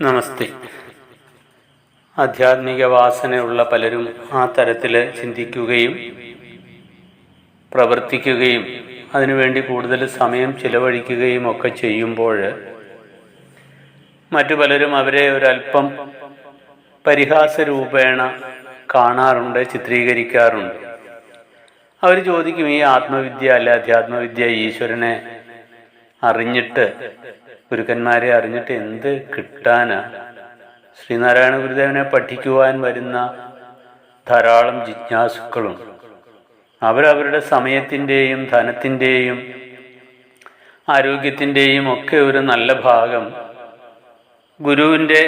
നമസ്തേ. ആധ്യാത്മിക വാസനയുള്ള പലരും ആ തരത്തിൽ ചിന്തിക്കുകയും പ്രവർത്തിക്കുകയും അതിനുവേണ്ടി കൂടുതൽ സമയം ചിലവഴിക്കുകയും ഒക്കെ ചെയ്യുമ്പോൾ മറ്റു പലരും അവരെ ഒരല്പം പരിഹാസരൂപേണ കാണാറുണ്ട് ചിത്രീകരിക്കാറുണ്ട്. അവർ ചോദിക്കും ഈ ആത്മവിദ്യ അല്ല അധ്യാത്മവിദ്യ ഈശ്വരനെ അറിഞ്ഞിട്ട് ഗുരുക്കന്മാരെ അറിഞ്ഞിട്ട് എന്ത് കിട്ടാനാ? ശ്രീനാരായണ ഗുരുദേവനെ പഠിക്കുവാൻ വരുന്ന ധാരാളം ജിജ്ഞാസുക്കളും അവരവരുടെ സമയത്തിന്റെയും ധനത്തിന്റെയും ആരോഗ്യത്തിന്റെയും ഒക്കെ ഒരു നല്ല ഭാഗം ഗുരുവിന്റെ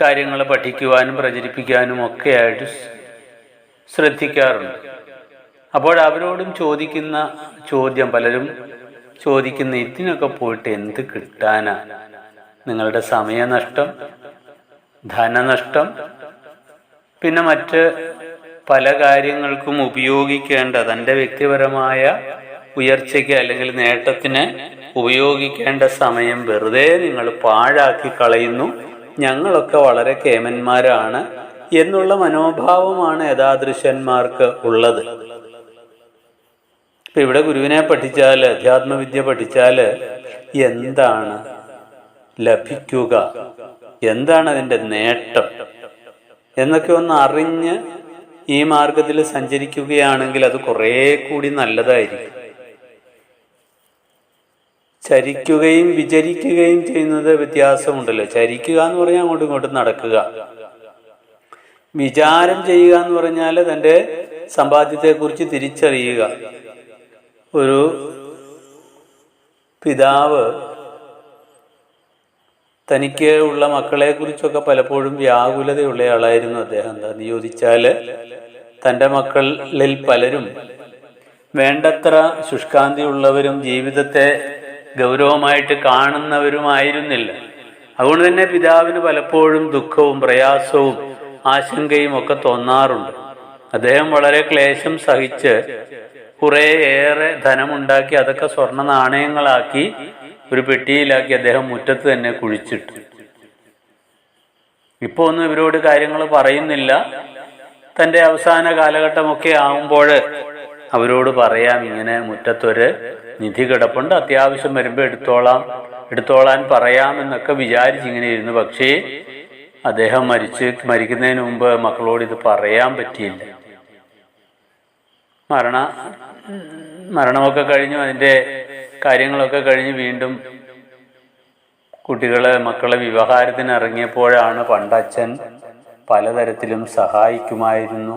കാര്യങ്ങൾ പഠിക്കുവാനും പ്രചരിപ്പിക്കാനും ഒക്കെ ആയിട്ട് ശ്രദ്ധിക്കാറുണ്ട്. അപ്പോൾ അവരോടും ചോദിക്കുന്ന ചോദ്യം പലരും ചോദിക്കുന്ന ഇതിനൊക്കെ പോയിട്ട് എന്ത് കിട്ടാനാ? നിങ്ങളുടെ സമയനഷ്ടം ധനനഷ്ടം പിന്നെ മറ്റ് പല കാര്യങ്ങൾക്കും ഉപയോഗിക്കേണ്ട തന്റെ വ്യക്തിപരമായ ഉയർച്ചയ്ക്ക് അല്ലെങ്കിൽ നേട്ടത്തിന് ഉപയോഗിക്കേണ്ട സമയം വെറുതെ നിങ്ങൾ പാഴാക്കി കളയുന്നു. ഞങ്ങളൊക്കെ വളരെ കേമന്മാരാണ് എന്നുള്ള മനോഭാവമാണ് യഥാദൃശന്മാർക്ക് ഉള്ളത്. ഇപ്പൊ ഇവിടെ ഗുരുവിനെ പഠിച്ചാൽ അധ്യാത്മവിദ്യ പഠിച്ചാൽ എന്താണ് ലഭിക്കുക? എന്താണ് അതിന്റെ നേട്ടം? എന്നൊക്കെ ഒന്ന് അറിഞ്ഞ് ഈ മാർഗത്തിൽ സഞ്ചരിക്കുകയാണെങ്കിൽ അത് കുറേ കൂടി നല്ലതായിരിക്കും. ചരിക്കുകയും വിചരിക്കുകയും ചെയ്യുന്നത് വ്യത്യാസമുണ്ടല്ലോ. ചരിക്കുക എന്ന് പറഞ്ഞാൽ അങ്ങോട്ടും ഇങ്ങോട്ടും നടക്കുക. വിചാരം ചെയ്യുക എന്ന് പറഞ്ഞാൽ തന്റെ സമ്പാദ്യത്തെക്കുറിച്ച് തിരിച്ചറിയുക. ഒരു പിതാവ് തനിക്ക് ഉള്ള മക്കളെ കുറിച്ചൊക്കെ പലപ്പോഴും വ്യാകുലതയുള്ള ആളായിരുന്നു അദ്ദേഹം. എന്താന്ന് ചോദിച്ചാൽ തന്റെ മക്കളിൽ പലരും വേണ്ടത്ര ശുഷ്കാന്തിയുള്ളവരും ജീവിതത്തെ ഗൗരവമായിട്ട് കാണുന്നവരുമായിരുന്നില്ല. അതുകൊണ്ട് തന്നെ പിതാവിന് പലപ്പോഴും ദുഃഖവും പ്രയാസവും ആശങ്കയും ഒക്കെ തോന്നാറുണ്ട്. അദ്ദേഹം വളരെ ക്ലേശം സഹിച്ച് കുറെ ഏറെ ധനമുണ്ടാക്കി അതൊക്കെ സ്വർണ നാണയങ്ങളാക്കി ഒരു പെട്ടിയിലാക്കി അദ്ദേഹം മുറ്റത്ത് തന്നെ കുഴിച്ചിട്ടു. ഇപ്പൊ ഒന്നും ഇവരോട് കാര്യങ്ങൾ പറയുന്നില്ല. തന്റെ അവസാന കാലഘട്ടമൊക്കെ ആവുമ്പോൾ അവരോട് പറയാം ഇങ്ങനെ മുറ്റത്തൊരു നിധി കിടപ്പുണ്ട് അത്യാവശ്യം വരുമ്പോൾ എടുത്തോളാം എടുത്തോളാൻ പറയാം എന്നൊക്കെ വിചാരിച്ച് ഇങ്ങനെ ഇരുന്നു. പക്ഷേ അദ്ദേഹം മരിച്ച് മരിക്കുന്നതിന് മുമ്പ് മക്കളോട് ഇത് പറയാൻ പറ്റിയില്ല. മരണ മരണമൊക്കെ കഴിഞ്ഞു അതിന്റെ കാര്യങ്ങളൊക്കെ കഴിഞ്ഞ് വീണ്ടും കുട്ടികളെ മക്കളെ വിവാഹത്തിന് ഇറങ്ങിയപ്പോഴാണ് പണ്ടച്ഛൻ പലതരത്തിലും സഹായിക്കുമായിരുന്നു.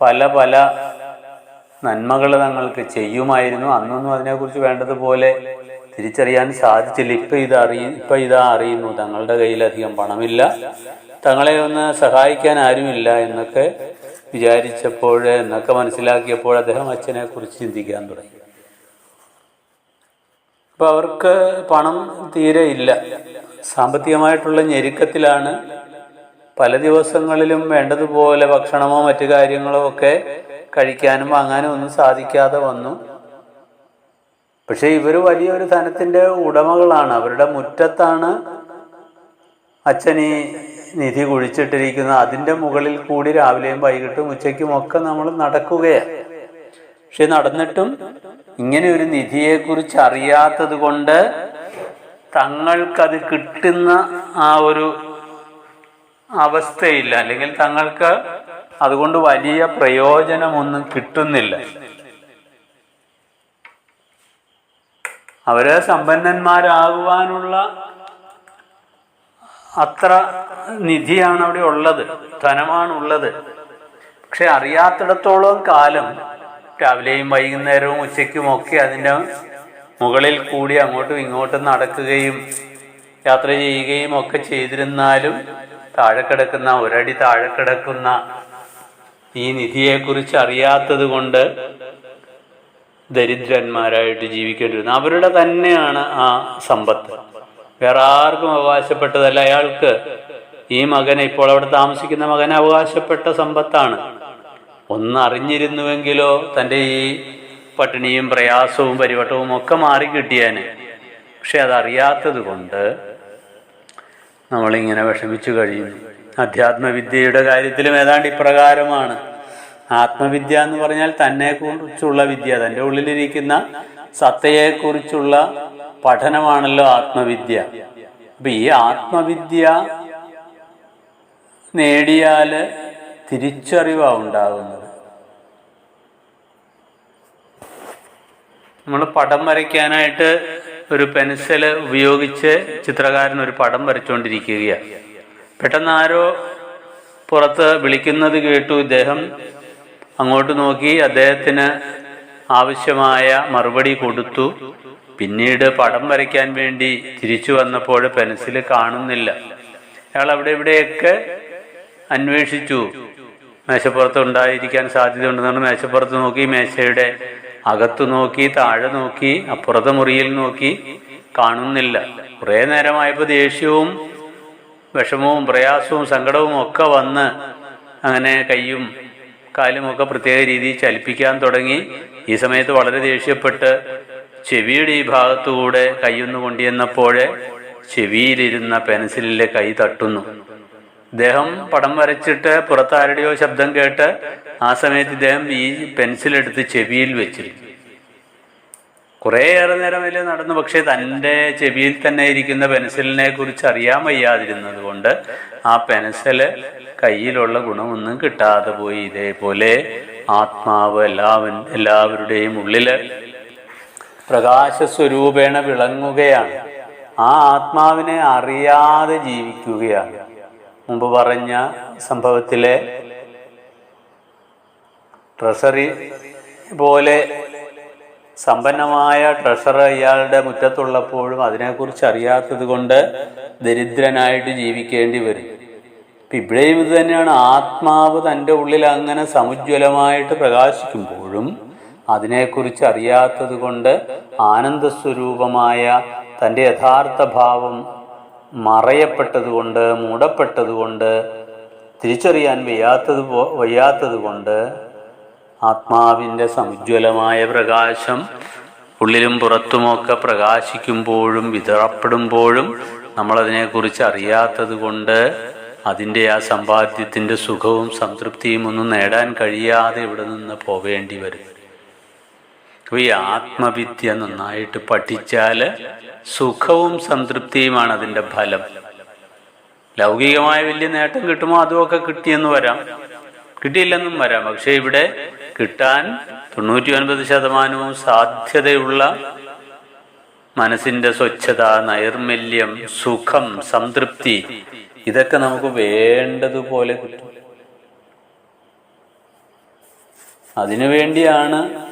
പല പല നന്മകൾ തങ്ങൾക്ക് ചെയ്യുമായിരുന്നു. അന്നൊന്നും അതിനെക്കുറിച്ച് വേണ്ടതുപോലെ തിരിച്ചറിയാൻ സാധിച്ചില്ല. ഇപ്പം അറിയ ഇപ്പം ഇതാ അറിയുന്നു. തങ്ങളുടെ കയ്യിലധികം പണമില്ല. തങ്ങളെ ഒന്ന് സഹായിക്കാൻ ആരുമില്ല എന്നൊക്കെ വിചാരിച്ചപ്പോൾ എന്നൊക്കെ മനസ്സിലാക്കിയപ്പോൾ അദ്ദേഹം അച്ഛനെ കുറിച്ച് ചിന്തിക്കാൻ തുടങ്ങി. അപ്പൊ അവർക്ക് പണം തീരെ ഇല്ല. സാമ്പത്തികമായിട്ടുള്ള ഞെരുക്കത്തിലാണ് പല ദിവസങ്ങളിലും വേണ്ടതുപോലെ ഭക്ഷണമോ മറ്റു കാര്യങ്ങളോ ഒക്കെ കഴിക്കാനും വാങ്ങാനും ഒന്നും സാധിക്കാതെ വന്നു. പക്ഷെ ഇവർ വലിയൊരു ധനത്തിന്റെ ഉടമകളാണ്. അവരുടെ മുറ്റത്താണ് അച്ഛൻ ഈ നിധി കുഴിച്ചിട്ടിരിക്കുന്ന അതിന്റെ മുകളിൽ കൂടി രാവിലെയും വൈകിട്ടും ഉച്ചയ്ക്കും ഒക്കെ നമ്മൾ നടക്കുകയാണ്. പക്ഷെ നടന്നിട്ടും ഇങ്ങനെ ഒരു നിധിയെക്കുറിച്ച് അറിയാത്തത് കൊണ്ട് തങ്ങൾക്കത് കിട്ടുന്ന ആ ഒരു അവസ്ഥയില്ല. അല്ലെങ്കിൽ തങ്ങൾക്ക് അതുകൊണ്ട് വലിയ പ്രയോജനമൊന്നും കിട്ടുന്നില്ല. അവർ സമ്പന്നന്മാരാകുവാനുള്ള അത്ര നിധിയാണ് അവിടെ ഉള്ളത് ധനമാണുള്ളത്. പക്ഷെ അറിയാത്തിടത്തോളം കാലം രാവിലെയും വൈകുന്നേരവും ഉച്ചയ്ക്കും ഒക്കെ അതിന്റെ മുകളിൽ കൂടി അങ്ങോട്ടും ഇങ്ങോട്ടും നടക്കുകയും യാത്ര ചെയ്യുകയും ഒക്കെ ചെയ്തിരുന്നാലും താഴെ കിടക്കുന്ന ഒരടി താഴെ കിടക്കുന്ന ഈ നിധിയെക്കുറിച്ച് അറിയാത്തത് കൊണ്ട് ദരിദ്രന്മാരായിട്ട് ജീവിക്കേണ്ടി വരുന്നു അവരുടെ തന്നെയാണ് ആ സമ്പത്ത്. വേറെ ആർക്കും അവകാശപ്പെട്ടതല്ല അയാൾക്ക്. ഈ മകൻ ഇപ്പോൾ അവിടെ താമസിക്കുന്ന മകൻ അവകാശപ്പെട്ട സമ്പത്താണ്. ഒന്ന് ഒന്നറിഞ്ഞിരുന്നുവെങ്കിലോ തന്റെ ഈ പട്ടിണിയും പ്രയാസവും പരിവട്ടവും ഒക്കെ മാറി കിട്ടിയാന്. പക്ഷെ അതറിയാത്തത് കൊണ്ട് നമ്മളിങ്ങനെ വിഷമിച്ചു കഴിയുന്നു. അധ്യാത്മവിദ്യയുടെ കാര്യത്തിലും ഏതാണ്ട് ഇപ്രകാരമാണ്. ആത്മവിദ്യ എന്ന് പറഞ്ഞാൽ തന്നെ കുറിച്ചുള്ള വിദ്യ തന്റെ ഉള്ളിലിരിക്കുന്ന സത്തയെക്കുറിച്ചുള്ള പഠനമാണല്ലോ ആത്മവിദ്യ. അപ്പൊ ഈ ആത്മവിദ്യ നേടിയാൽ തിരിച്ചറിവാണ് ഉണ്ടാകുന്നത് നമ്മൾ പടം വരയ്ക്കാനായിട്ട് ഒരു പെൻസിൽ ഉപയോഗിച്ച് ചിത്രകാരൻ ഒരു പടം വരച്ചുകൊണ്ടിരിക്കുകയാണ് പെട്ടെന്ന് ആരോ പുറത്ത് വിളിക്കുന്നത് കേട്ടു ഇദ്ദേഹം അങ്ങോട്ട് നോക്കി അദ്ദേഹത്തിന് ആവശ്യമായ മറുപടി കൊടുത്തു. പിന്നീട് പടം വരയ്ക്കാൻ വേണ്ടി തിരിച്ചു വന്നപ്പോൾ പെൻസിൽ കാണുന്നില്ല. അയാൾ അവിടെ ഇവിടെയൊക്കെ അന്വേഷിച്ചു. മേശപ്പുറത്ത് ഉണ്ടായിരിക്കാൻ സാധ്യത ഉണ്ടെന്നാണ് മേശപ്പുറത്ത് നോക്കി മേശയുടെ അകത്ത് നോക്കി താഴെ നോക്കി അപ്പുറത്തെ മുറിയിൽ നോക്കി കാണുന്നില്ല. കുറേ നേരമായപ്പോൾ ദേഷ്യവും വിഷമവും പ്രയാസവും സങ്കടവും ഒക്കെ വന്ന് അങ്ങനെ കയ്യും കാലുമൊക്കെ പ്രത്യേക രീതിയിൽ ചലിപ്പിക്കാൻ തുടങ്ങി. ഈ സമയത്ത് വളരെ ദേഷ്യപ്പെട്ട് ചെവിയുടെ ഈ ഭാഗത്തുകൂടെ കൈയൊന്നു കൊണ്ടുവന്നപ്പോഴേ ചെവിയിലിരുന്ന പെൻസിലിലെ കൈ തട്ടുന്നു. ഇദ്ദേഹം പടം വരച്ചിട്ട് പുറത്താരുടെയോ ശബ്ദം കേട്ട് ആ സമയത്ത് ഇദ്ദേഹം ഈ പെൻസിലെടുത്ത് ചെവിയിൽ വെച്ചിരുന്നു കുറേയേറെ നേരം വലിയ നടന്നു പക്ഷേ തന്റെ ചെവിയിൽ തന്നെ ഇരിക്കുന്ന പെൻസിലിനെ കുറിച്ച് അറിയാൻ വയ്യാതിരുന്നത് കൊണ്ട് ആ പെൻസിൽ കയ്യിലുള്ള ഗുണമൊന്നും കിട്ടാതെ പോയി. ഇതേപോലെ ആത്മാവ് എല്ലാവൻ എല്ലാവരുടെയും ഉള്ളിൽ പ്രകാശസ്വരൂപേണ വിളങ്ങുകയാണ്. ആ ആത്മാവിനെ അറിയാതെ ജീവിക്കുകയാണ്. മുമ്പ് പറഞ്ഞ സംഭവത്തിലെ ട്രഷറി പോലെ സമ്പന്നമായ ട്രഷർ ഇയാളുടെ മുറ്റത്തുള്ളപ്പോഴും അതിനെക്കുറിച്ച് അറിയാത്തത് കൊണ്ട് ദരിദ്രനായിട്ട് ജീവിക്കേണ്ടി വരും. ഇപ്പം ഇവിടെയും ഇത് തന്നെയാണ്. ആത്മാവ് തന്റെ ഉള്ളിൽ അങ്ങനെ സമുജ്വലമായിട്ട് പ്രകാശിക്കുമ്പോഴും അതിനെക്കുറിച്ച് അറിയാത്തത് കൊണ്ട് ആനന്ദസ്വരൂപമായ തന്റെ യഥാർത്ഥ ഭാവം മറയപ്പെട്ടതുകൊണ്ട് മൂടപ്പെട്ടതുകൊണ്ട് തിരിച്ചറിയാൻ വയ്യാത്തത് പോ- വയ്യാത്തത് കൊണ്ട് ആത്മാവിന്റെ സമുജ്വലമായ പ്രകാശം ഉള്ളിലും പുറത്തുമൊക്കെ പ്രകാശിക്കുമ്പോഴും വിതറപ്പെടുമ്പോഴും നമ്മളതിനെക്കുറിച്ച് അറിയാത്തത് കൊണ്ട് അതിന്റെ ആ സമ്പാദ്യത്തിന്റെ സുഖവും സംതൃപ്തിയും ഒന്നും നേടാൻ കഴിയാതെ ഇവിടെ നിന്ന് പോവേണ്ടി വരും. അപ്പോൾ ഈ ആത്മവിദ്യ നന്നായിട്ട് പഠിച്ചാൽ സുഖവും സംതൃപ്തിയുമാണ് അതിന്റെ ഫലം. ലൗകികമായ വലിയ നേട്ടം കിട്ടുമോ അതുമൊക്കെ കിട്ടിയെന്ന് വരാം. കിട്ടിയില്ലെന്നും വരാം. പക്ഷെ ഇവിടെ കിട്ടാൻ തൊണ്ണൂറ്റി ഒൻപത് ശതമാനവും സാധ്യതയുള്ള മനസ്സിന്റെ സ്വച്ഛത നൈർമല്യം സുഖം സംതൃപ്തി ഇതൊക്കെ നമുക്ക് വേണ്ടതുപോലെ കിട്ടും. അതിനു വേണ്ടിയാണ്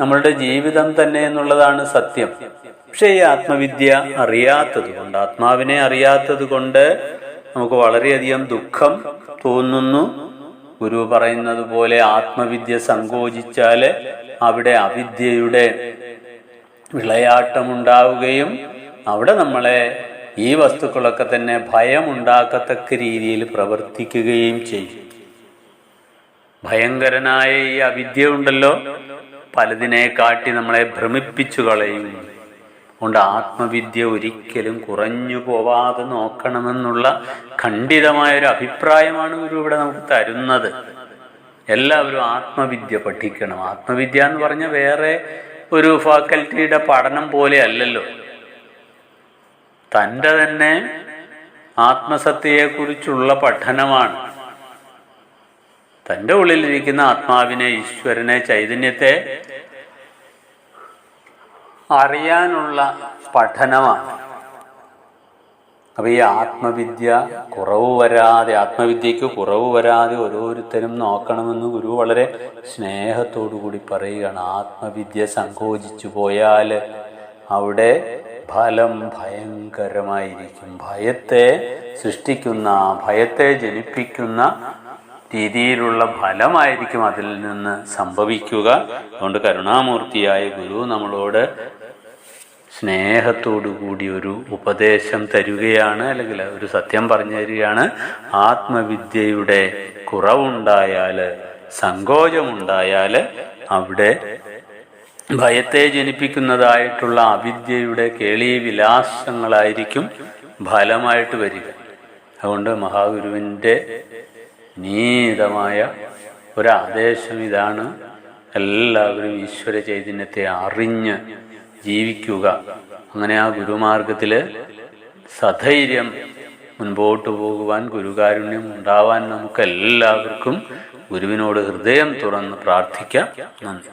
നമ്മളുടെ ജീവിതം തന്നെ എന്നുള്ളതാണ് സത്യം. പക്ഷേ ഈ ആത്മവിദ്യ അറിയാത്തത് കൊണ്ട് ആത്മാവിനെ അറിയാത്തത് കൊണ്ട് നമുക്ക് വളരെയധികം ദുഃഖം തോന്നുന്നു. ഗുരു പറയുന്നത് പോലെ ആത്മവിദ്യ സങ്കോചിച്ചാൽ അവിടെ അവിദ്യയുടെ വിളയാട്ടമുണ്ടാവുകയും അവിടെ നമ്മളെ ഈ വസ്തുക്കളൊക്കെ തന്നെ ഭയമുണ്ടാക്കത്തക്ക രീതിയിൽ പ്രവർത്തിക്കുകയും ചെയ്യും. ഭയങ്കരനായ ഈ അവിദ്യ ഉണ്ടല്ലോ. പലതിനെ കാട്ടി നമ്മളെ ഭ്രമിപ്പിച്ചു കളയും. അതുകൊണ്ട് ആത്മവിദ്യ ഒരിക്കലും കുറഞ്ഞു പോവാതെ നോക്കണമെന്നുള്ള ഖണ്ഡിതമായൊരു അഭിപ്രായമാണ് ഗുരു ഇവിടെ നമുക്ക് തരുന്നത്. എല്ലാവരും ആത്മവിദ്യ പഠിക്കണം. ആത്മവിദ്യ എന്ന് പറഞ്ഞാൽ വേറെ ഒരു ഫാക്കൽറ്റിയുടെ പഠനം പോലെ അല്ലല്ലോ. തന്റെ തന്നെ ആത്മസത്യയെക്കുറിച്ചുള്ള പഠനമാണ്. തന്റെ ഉള്ളിലിരിക്കുന്ന ആത്മാവിനെ ഈശ്വരനെ ചൈതന്യത്തെ അറിയാനുള്ള പഠനമാണ്. അപ്പൊ ഈ ആത്മവിദ്യ കുറവ് വരാതെ ആത്മവിദ്യക്ക് കുറവ് വരാതെ ഓരോരുത്തരും നോക്കണമെന്ന് ഗുരു വളരെ കൂടി പറയുകയാണ്. ആത്മവിദ്യ സങ്കോചിച്ചു പോയാൽ അവിടെ ഫലം ഭയങ്കരമായിരിക്കും. ഭയത്തെ സൃഷ്ടിക്കുന്ന ഭയത്തെ ജനിപ്പിക്കുന്ന രീതിയിലുള്ള ഫലമായിരിക്കും അതിൽ നിന്ന് സംഭവിക്കുക. അതുകൊണ്ട് കരുണാമൂർത്തിയായ ഗുരു നമ്മളോട് കൂടി ഒരു ഉപദേശം തരികയാണ് അല്ലെങ്കിൽ ഒരു സത്യം പറഞ്ഞു തരികയാണ്. ആത്മവിദ്യയുടെ കുറവുണ്ടായാൽ സങ്കോചമുണ്ടായാൽ അവിടെ ഭയത്തെ ജനിപ്പിക്കുന്നതായിട്ടുള്ള അവിദ്യയുടെ കേളി വിലാസങ്ങളായിരിക്കും ഫലമായിട്ട് വരിക. അതുകൊണ്ട് മഹാഗുരുവിന്റെ നീതമായ ഒരാദേശം ഇതാണ് എല്ലാവരും ഈശ്വര ചൈതന്യത്തെ അറിഞ്ഞ് ജീവിക്കുക. അങ്ങനെ ആ ഗുരുമാർഗത്തിൽ സധൈര്യം മുൻപോട്ട് പോകുവാൻ ഗുരുകാരുണ്യം ഉണ്ടാവാൻ നമുക്ക് എല്ലാവർക്കും ഗുരുവിനോട് ഹൃദയം തുറന്ന് പ്രാർത്ഥിക്കാം. നന്ദി.